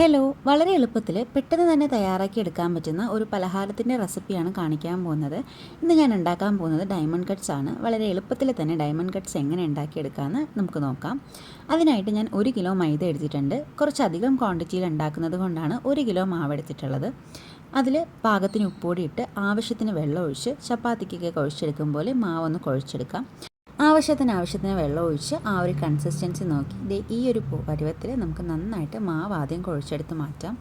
Hello വളരെ എളുപ്പത്തിൽ പെട്ടെന്ന് തന്നെ തയ്യാറാക്കി എടുക്കാൻ പറ്റുന്ന ഒരു പലഹാരത്തിന്റെ റെസിപ്പിയാണ് കാണിക്കാൻ പോകുന്നത്. ഇന്ന് ഞാൻ ഉണ്ടാക്കാൻ പോകുന്നത് ഡയമണ്ട് കട്ട്സ് ആണ്. വളരെ എളുപ്പത്തിൽ തന്നെ ഡയമണ്ട് കട്ട്സ് എങ്ങനെ ഉണ്ടാക്കിയെടുക്കാമെന്ന് നമുക്ക് നോക്കാം. അതിനായിട്ട് ഞാൻ ഒരു കിലോ മൈദ എടുത്തിട്ടുണ്ട്. കുറച്ചധികം ക്വാണ്ടിറ്റിയിൽ ഉണ്ടാക്കുന്നത് കൊണ്ടാണ് ഒരു കിലോ മാവ് എടുത്തിട്ടുള്ളത്. അതിൽ പാകത്തിന് ഉപ്പുപൊടി ഇട്ട് ആവശ്യത്തിന് വെള്ളം ഒഴിച്ച് ചപ്പാത്തിക്കൊക്കെ കുഴച്ചെടുക്കും പോലെ മാവൊന്ന് കുഴച്ചെടുക്കാം. ആവശ്യത്തിന് ആവശ്യത്തിന് വെള്ളം ഒഴിച്ച് ആ ഒരു കൺസിസ്റ്റൻസി നോക്കി. ദേ ഈ ഒരു പരുവത്തിൽ നമുക്ക് നന്നായിട്ട് മാവ് ആദ്യം കുഴച്ചെടുത്ത് മാറ്റാം.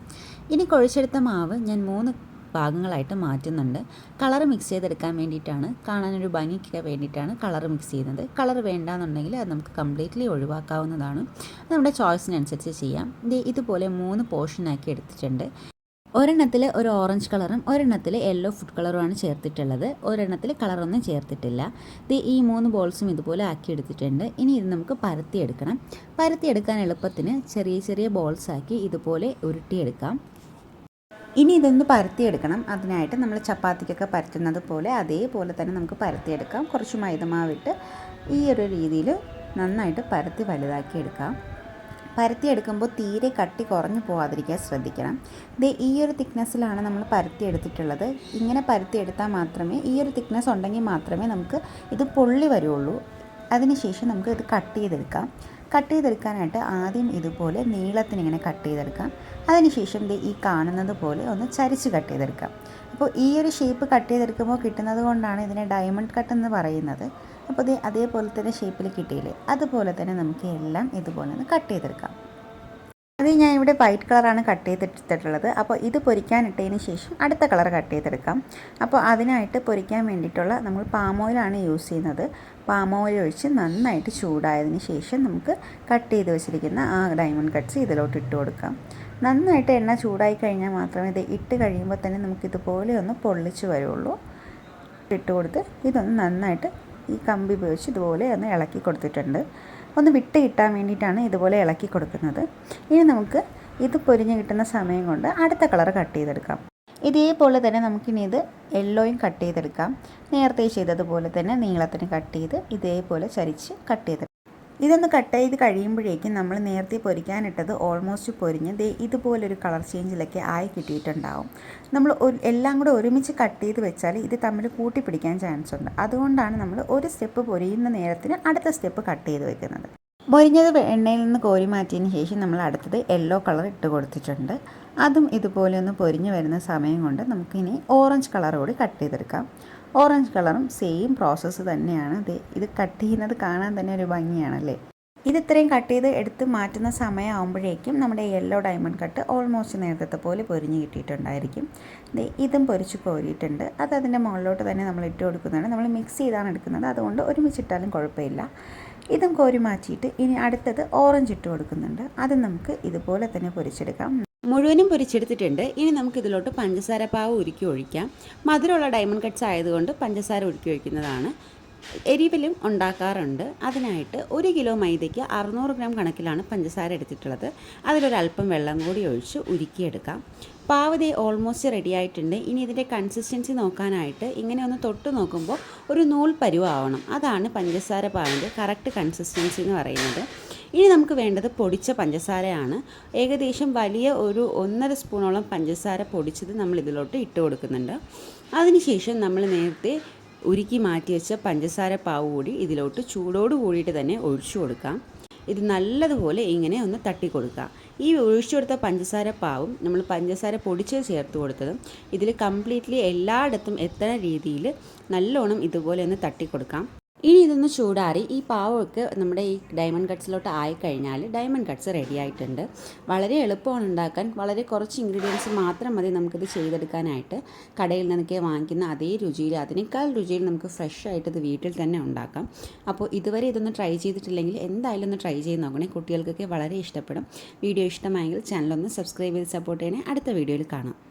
ഇനി കുഴച്ചെടുത്ത മാവ് ഞാൻ മൂന്ന് ഭാഗങ്ങളായിട്ട് മാറ്റുന്നുണ്ട്. കളർ മിക്സ് ചെയ്തെടുക്കാൻ വേണ്ടിയിട്ടാണ്. കാണാനൊരു ഭംഗിക്ക് വേണ്ടിയിട്ടാണ് കളർ മിക്സ് ചെയ്യുന്നത്. കളർ വേണ്ടാന്നുണ്ടെങ്കിൽ അത് നമുക്ക് കംപ്ലീറ്റ്ലി ഒഴിവാക്കാവുന്നതാണ്. നമ്മുടെ ചോയ്സിനനുസരിച്ച് ചെയ്യാം. ഇതുപോലെ മൂന്ന് പോർഷനാക്കി എടുത്തിട്ടുണ്ട്. ഒരെണ്ണത്തിൽ ഒരു ഓറഞ്ച് കളറും ഒരെണ്ണത്തിൽ യെല്ലോ ഫുഡ് കളറുമാണ് ചേർത്തിട്ടുള്ളത്. ഒരെണ്ണത്തിൽ കളറൊന്നും ചേർത്തിട്ടില്ല. ഇത് ഈ മൂന്ന് ബോൾസും ഇതുപോലെ ആക്കി എടുത്തിട്ടുണ്ട് ഇനി ഇത് നമുക്ക് പരത്തിയെടുക്കണം. പരത്തിയെടുക്കാൻ എളുപ്പത്തിന് ചെറിയ ചെറിയ ബോൾസ് ആക്കി ഇതുപോലെ ഉരുട്ടിയെടുക്കാം. ഇനി ഇതൊന്ന് പരത്തിയെടുക്കണം. അതിനായിട്ട് നമ്മൾ ചപ്പാത്തിക്കൊക്കെ പരത്തുന്നത് പോലെ അതേപോലെ തന്നെ നമുക്ക് പരത്തിയെടുക്കാം. കുറച്ച് മൈദമാവിട്ട് ഈ ഒരു രീതിയിൽ നന്നായിട്ട് പരത്തി വലുതാക്കി എടുക്കാം പരത്തിയെടുക്കുമ്പോൾ തീരെ കട്ടി കുറഞ്ഞു പോകാതിരിക്കാൻ ശ്രദ്ധിക്കണം. ഇത് ഈ ഒരു തിക്നെസ്സിലാണ് നമ്മൾ പരത്തിയെടുത്തിട്ടുള്ളത് ഇങ്ങനെ പരത്തിയെടുത്താൽ മാത്രമേ ഈ ഒരു തിക്നെസ് ഉണ്ടെങ്കിൽ മാത്രമേ നമുക്ക് ഇത് പൊള്ളി വരുള്ളൂ. അതിനുശേഷം നമുക്ക് ഇത് കട്ട് ചെയ്തെടുക്കാം. കട്ട് ചെയ്തെടുക്കാനായിട്ട് ആദ്യം ഇതുപോലെ നീളത്തിന് ഇങ്ങനെ കട്ട് ചെയ്തെടുക്കാം. അതിനുശേഷം ഇത് ഈ കാണുന്നത് പോലെ ഒന്ന് ചരിച്ച് കട്ട് ചെയ്തെടുക്കാം. അപ്പോൾ ഈ ഒരു ഷേപ്പ് കട്ട് ചെയ്തെടുക്കുമ്പോൾ കിട്ടുന്നത് കൊണ്ടാണ് ഇതിനെ ഡയമണ്ട് കട്ട് എന്ന് പറയുന്നത്. അപ്പോൾ ഇത് അതേപോലെ തന്നെ ഷേപ്പിൽ കിട്ടിയില്ലേ? അതുപോലെ തന്നെ നമുക്ക് എല്ലാം ഇതുപോലെ ഒന്ന് കട്ട് ചെയ്തെടുക്കാം. അത് ഞാൻ ഇവിടെ വൈറ്റ് കളറാണ് കട്ട് ചെയ്തെടുത്തിട്ടുള്ളത് അപ്പോൾ ഇത് പൊരിക്കാനിട്ടതിന് ശേഷം അടുത്ത കളർ കട്ട് ചെയ്തെടുക്കാം. അപ്പോൾ അതിനായിട്ട് പൊരിക്കാൻ വേണ്ടിയിട്ടുള്ള നമ്മൾ പാം ഓയിലാണ് യൂസ് ചെയ്യുന്നത്. പാം ഓയിൽ ഒഴിച്ച് നന്നായിട്ട് ചൂടായതിന് ശേഷം നമുക്ക് കട്ട് ചെയ്ത് വെച്ചിരിക്കുന്ന ആ ഡയമണ്ട് കട്ട്സ് ഇതിലോട്ട് ഇട്ട് കൊടുക്കാം. നന്നായിട്ട് എണ്ണ ചൂടായി കഴിഞ്ഞാൽ മാത്രമേ ഇത് ഇട്ട് കഴിയുമ്പോൾ തന്നെ നമുക്കിതുപോലെ ഒന്ന് പൊള്ളിച്ച് വരുള്ളൂ. ഇട്ട് കൊടുത്ത് ഇതൊന്ന് നന്നായിട്ട് ഈ കമ്പി ഉപയോഗിച്ച് ഇതുപോലെ ഒന്ന് ഇളക്കി കൊടുത്തിട്ടുണ്ട്. ഒന്ന് വിട്ട് കിട്ടാൻ വേണ്ടിയിട്ടാണ് ഇതുപോലെ ഇളക്കി കൊടുക്കുന്നത്. ഇനി നമുക്ക് ഇത് പൊരിഞ്ഞ് കിട്ടുന്ന സമയം കൊണ്ട് അടുത്ത കളർ കട്ട് ചെയ്തെടുക്കാം. ഇതേപോലെ തന്നെ നമുക്കിനി ഇത് യെല്ലോയും കട്ട് ചെയ്തെടുക്കാം. നേരത്തെ ചെയ്തതുപോലെ തന്നെ നീളത്തിന് കട്ട് ചെയ്ത് ഇതേപോലെ ചരിച്ച് കട്ട് ചെയ്തെടുക്കാം. ഇതൊന്ന് കട്ട് ചെയ്ത് കഴിയുമ്പോഴേക്കും നമ്മൾ നേരത്തെ പൊരിക്കാനിട്ടത് ഓൾമോസ്റ്റ് പൊരിഞ്ഞ് ദേ ഇതുപോലൊരു കളർ ചേഞ്ചിലൊക്കെ ആയി കിട്ടിയിട്ടുണ്ടാവും. നമ്മൾ എല്ലാം കൂടെ ഒരുമിച്ച് കട്ട് ചെയ്ത് വെച്ചാൽ ഇത് തമ്മിൽ കൂട്ടി പിടിക്കാൻ ചാൻസ് ഉണ്ട്. അതുകൊണ്ടാണ് നമ്മൾ ഒരു സ്റ്റെപ്പ് പൊരിയുന്ന നേരത്തിന് അടുത്ത സ്റ്റെപ്പ് കട്ട് ചെയ്ത് വെക്കുന്നത്. പൊരിഞ്ഞത് എണ്ണയിൽ നിന്ന് കോരി മാറ്റിയതിന് ശേഷം നമ്മൾ അടുത്തത് യെല്ലോ കളർ ഇട്ട് കൊടുത്തിട്ടുണ്ട്. അതും ഇതുപോലെ ഒന്ന് പൊരിഞ്ഞ് വരുന്ന സമയം കൊണ്ട് നമുക്കിനി ഓറഞ്ച് കളർ കൂടി കട്ട് ചെയ്തെടുക്കാം. ഓറഞ്ച് കളറും സെയിം പ്രോസസ്സ് തന്നെയാണ്. ഇത് കട്ട് ചെയ്യുന്നത് കാണാൻ തന്നെ ഒരു ഭംഗിയാണല്ലേ? ഇത് ഇത്രയും കട്ട് ചെയ്ത് എടുത്ത് മാറ്റുന്ന സമയമാകുമ്പോഴേക്കും നമ്മുടെ യെല്ലോ ഡയമണ്ട് കട്ട് ഓൾമോസ്റ്റ് നേരത്തെ പോലെ പൊരിഞ്ഞ് കിട്ടിയിട്ടുണ്ടായിരിക്കും. ഇതും പൊരിച്ച് കോരിയിട്ടുണ്ട്. അത് അതിന്റെ മുകളിലോട്ട് തന്നെ നമ്മൾ ഇട്ട് കൊടുക്കുന്നതാണ്. നമ്മൾ മിക്സ് ചെയ്താണ് എടുക്കുന്നത്. അതുകൊണ്ട് ഒരുമിച്ചിട്ടാലും കുഴപ്പമില്ല. ഇതും കോരി മാറ്റിയിട്ട് ഇനി അടുത്തത് ഓറഞ്ച് ഇട്ട് കൊടുക്കുന്നുണ്ട്. അത് നമുക്ക് ഇതുപോലെ തന്നെ പൊരിച്ചെടുക്കാം. മുഴുവനും പൊരിച്ചെടുത്തിട്ടുണ്ട്. ഇനി നമുക്ക് ഇതിലോട്ട് പഞ്ചസാര പാവ് ഉരുക്കി ഒഴിക്കാം. മധുരമുള്ള ഡയമണ്ട് കട്ട്സ് ആയതുകൊണ്ട് പഞ്ചസാര ഉരുക്കി ഒഴിക്കുന്നതാണ്. എരിവിലും ഉണ്ടാക്കാറുണ്ട്. അതിനായിട്ട് ഒരു കിലോ മൈദയ്ക്ക് അറുന്നൂറ് ഗ്രാം കണക്കിലാണ് പഞ്ചസാര എടുത്തിട്ടുള്ളത്. അതിലൊരല്പം വെള്ളം കൂടി ഒഴിച്ച് ഉരുക്കിയെടുക്കാം. പാവതി ഓൾമോസ്റ്റ് റെഡി ആയിട്ടുണ്ട്. ഇനി ഇതിന്റെ കൺസിസ്റ്റൻസി നോക്കാനായിട്ട് ഇങ്ങനെ ഒന്ന് തൊട്ട് നോക്കുമ്പോൾ ഒരു നൂൽ പരുവാവണം. അതാണ് പഞ്ചസാര പാവിന്റെ കറക്റ്റ് കൺസിസ്റ്റൻസി എന്ന് പറയുന്നത്. ഇനി നമുക്ക് വേണ്ടത് പൊടിച്ച പഞ്ചസാരയാണ്. ഏകദേശം വലിയ ഒരു ഒന്നര സ്പൂണോളം പഞ്ചസാര പൊടിച്ചത് നമ്മൾ ഇതിലോട്ട് ഇട്ട് കൊടുക്കുന്നുണ്ട്. അതിനുശേഷം നമ്മൾ നേരത്തെ ഉരുക്കി മാറ്റി വെച്ച പഞ്ചസാര പാവ് കൂടി ഇതിലോട്ട് ചൂടോട് കൂടിയിട്ട് തന്നെ ഒഴിച്ചു കൊടുക്കാം. ഇത് നല്ലതുപോലെ ഇങ്ങനെ ഒന്ന് തട്ടി കൊടുക്കുക ഈ ഒഴിച്ചു കൊടുത്ത പഞ്ചസാര പാവും നമ്മൾ പഞ്ചസാര പൊടിച്ച് ചേർത്ത് കൊടുത്തതും ഇതിൽ കംപ്ലീറ്റ്ലി എല്ലായിടത്തും എത്തുന്ന രീതിയിൽ നല്ലോണം ഇതുപോലെ ഒന്ന് തട്ടി കൊടുക്കാം. ഇനി ഇതൊന്ന് ചൂടാറി ഈ പാവമൊക്കെ നമ്മുടെ ഈ ഡയമണ്ട് കട്ട്സിലോട്ട് ആയിക്കഴിഞ്ഞാൽ ഡയമണ്ട് കട്ട്സ് റെഡി ആയിട്ടുണ്ട്. വളരെ എളുപ്പമാണ് ഉണ്ടാക്കാൻ. വളരെ കുറച്ച് ഇൻഗ്രീഡിയൻസ് മാത്രം മതി നമുക്കിത് ചെയ്തെടുക്കാനായിട്ട്. കടയിൽ നിന്നൊക്കെ വാങ്ങിക്കുന്ന അതേ രുചിയിൽ അതിനേക്കാൾ രുചിയിൽ നമുക്ക് ഫ്രഷ് ആയിട്ട് ഇത് വീട്ടിൽ തന്നെ ഉണ്ടാക്കാം. അപ്പോൾ ഇതുവരെ ഇതൊന്ന് ട്രൈ ചെയ്തിട്ടില്ലെങ്കിൽ എന്തായാലും ഒന്ന് ട്രൈ ചെയ്ത് നോക്കണേ. കുട്ടികൾക്കൊക്കെ വളരെ ഇഷ്ടപ്പെടും. വീഡിയോ ഇഷ്ടമായെങ്കിൽ ചാനലൊന്ന് സബ്സ്ക്രൈബ് ചെയ്ത് സപ്പോർട്ട് ചെയ്യണേ. അടുത്ത വീഡിയോയിൽ കാണാം.